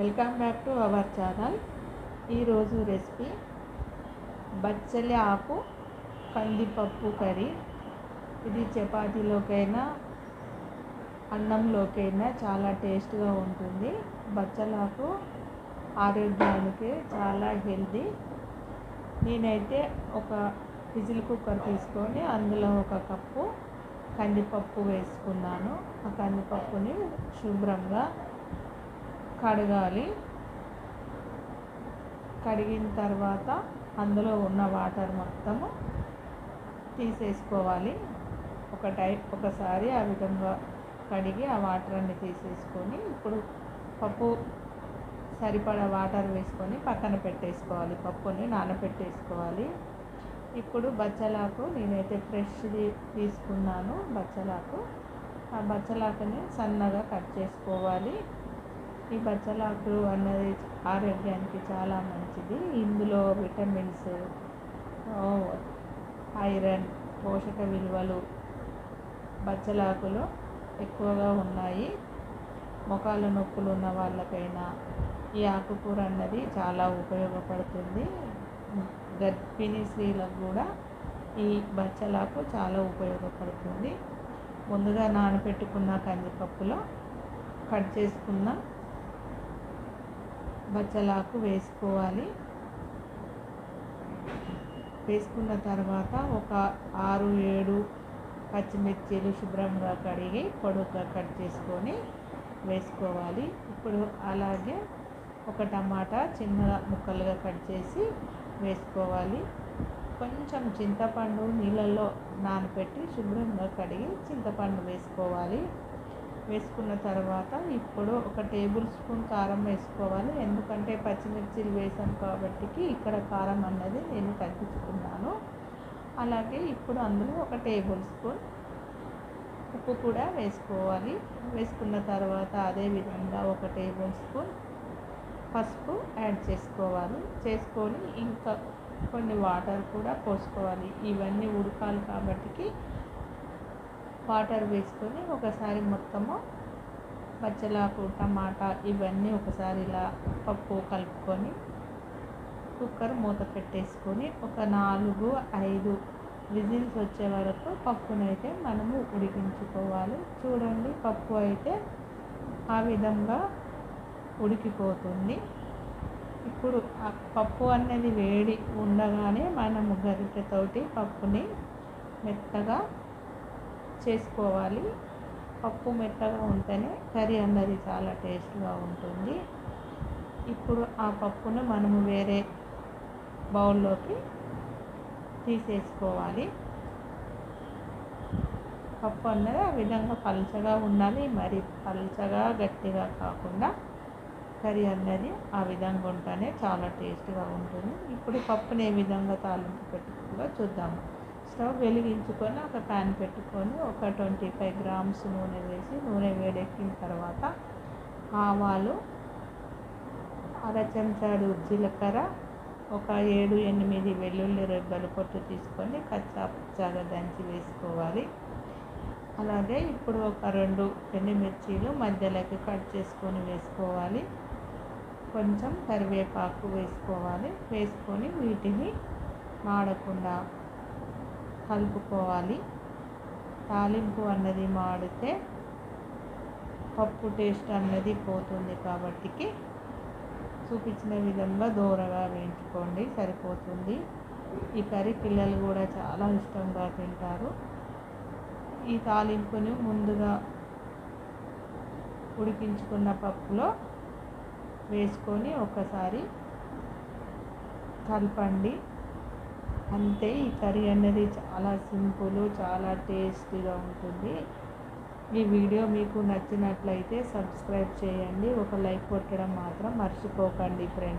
Welcome back to our channel. ఈరోజు recipe బచ్చలి ఆకు కందిపప్పు కర్రీ. ఇది చపాతీలోకైనా అన్నంలోకైనా చాలా టేస్ట్గా ఉంటుంది. బచ్చలాకు ఆరోగ్యానికి చాలా హెల్దీ నేనైతే ఒక విజిల్ కుక్కర్ తీసుకొని అందులో ఒక కప్పు కందిపప్పు వేసుకున్నాను. ఆ కందిపప్పుని శుభ్రంగా కడగాలి. కడిగిన తర్వాత అందులో ఉన్న వాటర్ మొత్తము తీసేసుకోవాలి. ఒక టై ఒకసారి ఆ విధంగా కడిగి ఆ వాటర్ అన్ని తీసేసుకొని ఇప్పుడు పప్పు సరిపడా వాటర్ వేసుకొని పక్కన పెట్టేసుకోవాలి. పప్పుని నానబెట్టేసుకోవాలి ఇప్పుడు బచ్చలాకు నేనైతే ఫ్రెష్ది తీసుకున్నాను బచ్చలాకు. ఆ బచ్చలాకుని సన్నగా కట్ చేసుకోవాలి. ఈ బచ్చలాకు అన్నది ఆరోగ్యానికి చాలా మంచిది. ఇందులో విటమిన్స్ ఐరన్ పోషక విలువలు బచ్చలాకులో ఎక్కువగా ఉన్నాయి. మొఖాల నొప్పులు ఉన్న వాళ్ళకైనా ఈ ఆకుకూర అన్నది చాలా ఉపయోగపడుతుంది. గర్భిణీ స్త్రీలకు కూడా ఈ బచ్చలాకు చాలా ఉపయోగపడుతుంది. ముందుగా నానబెట్టుకున్న కందిపప్పులో కట్ చేసుకున్న బచ్చలాకు వేసుకోవాలి. వేసుకున్న తర్వాత ఒక ఆరు ఏడు పచ్చిమిర్చీలు శుభ్రంగా కడిగి పొడుగ్గా కట్ చేసుకొని వేసుకోవాలి. ఇప్పుడు అలాగే ఒక టమాటా చిన్నగా ముక్కలుగా కట్ చేసి వేసుకోవాలి. కొంచెం చింతపండు నీళ్ళల్లో నానబెట్టి శుభ్రంగా కడిగి చింతపండు వేసుకోవాలి. వేసుకున్న తర్వాత ఇప్పుడు ఒక టేబుల్ స్పూన్ కారం వేసుకోవాలి. ఎందుకంటే పచ్చిమిర్చిలు వేసాం కాబట్టి ఇక్కడ కారం అన్నది నేను తగ్గించుకున్నాను. అలాగే ఇప్పుడు అందులో ఒక టేబుల్ స్పూన్ ఉప్పు కూడా వేసుకోవాలి. వేసుకున్న తర్వాత అదే విధంగా ఒక టేబుల్ స్పూన్ పసుపు యాడ్ చేసుకోవాలి. చేసుకొని ఇంకా కొన్ని వాటర్ కూడా పోసుకోవాలి. ఇవన్నీ ఉడకాలి కాబట్టి వాటర్ వేసుకొని ఒకసారి మొత్తము బచ్చలాకు టమాటా ఇవన్నీ ఒకసారి ఇలా పప్పు కలుపుకొని కుక్కర్ మూత పెట్టేసుకొని ఒక నాలుగు ఐదు విజిల్స్ వచ్చే వరకు పప్పునైతే మనము ఉడికించుకోవాలి. చూడండి పప్పు అయితే ఆ విధంగా ఉడికిపోతుంది. ఇప్పుడు ఆ పప్పు అనేది వేడి ఉండగానే మనము గరిటెతోటి పప్పుని మెత్తగా చేసుకోవాలి. పప్పు మెత్తగా ఉంటేనే కర్రీ అన్నది చాలా టేస్ట్గా ఉంటుంది. ఇప్పుడు ఆ పప్పును మనము వేరే బౌల్లోకి తీసేసుకోవాలి. పప్పు అన్నది ఆ విధంగా పలుచగా ఉండాలి. మరి పలుచగా గట్టిగా కాకుండా కర్రీ అన్నది ఆ విధంగా ఉంటేనే చాలా టేస్ట్గా ఉంటుంది. ఇప్పుడు పప్పుని ఏ విధంగా తాలింపు పెట్టుకుందో చూద్దాము. స్టవ్ వెలిగించుకొని ఒక ప్యాన్ పెట్టుకొని ఒక ట్వంటీ ఫైవ్ గ్రామ్స్ నూనె వేసి నూనె వేడెక్కిన తర్వాత ఆవాలు అర చెంచాడు జీలకర్ర ఒక ఏడు ఎనిమిది వెల్లుల్లి రెబ్బలు పొట్టు తీసుకొని కచ్చా పచ్చాగా దంచి వేసుకోవాలి. అలాగే ఇప్పుడు ఒక రెండు ఎండుమిర్చీలు మధ్యలోకి కట్ చేసుకొని వేసుకోవాలి. కొంచెం కరివేపాకు వేసుకోవాలి. వేసుకొని వీటిని మాడకుండా కలుపుకోవాలి. తాలింపు అన్నది మాడితే పప్పు టేస్ట్ అన్నది పోతుంది కాబట్టికి చూపించిన విధంగా దూరగా వేయించుకోండి సరిపోతుంది. ఈ కర్రీ పిల్లలు కూడా చాలా ఇష్టంగా తింటారు. ఈ తాలింపుని ముందుగా ఉడికించుకున్న పప్పులో వేసుకొని ఒకసారి కలపండి. అంతే ఈ కర్రీ అనేది చాలా సింపుల్ చాలా టేస్టీగా ఉంటుంది. ఈ వీడియో మీకు నచ్చినట్లయితే సబ్స్క్రైబ్ చేయండి. ఒక లైక్ కొట్టడం మాత్రం మర్చిపోకండి ఫ్రెండ్స్.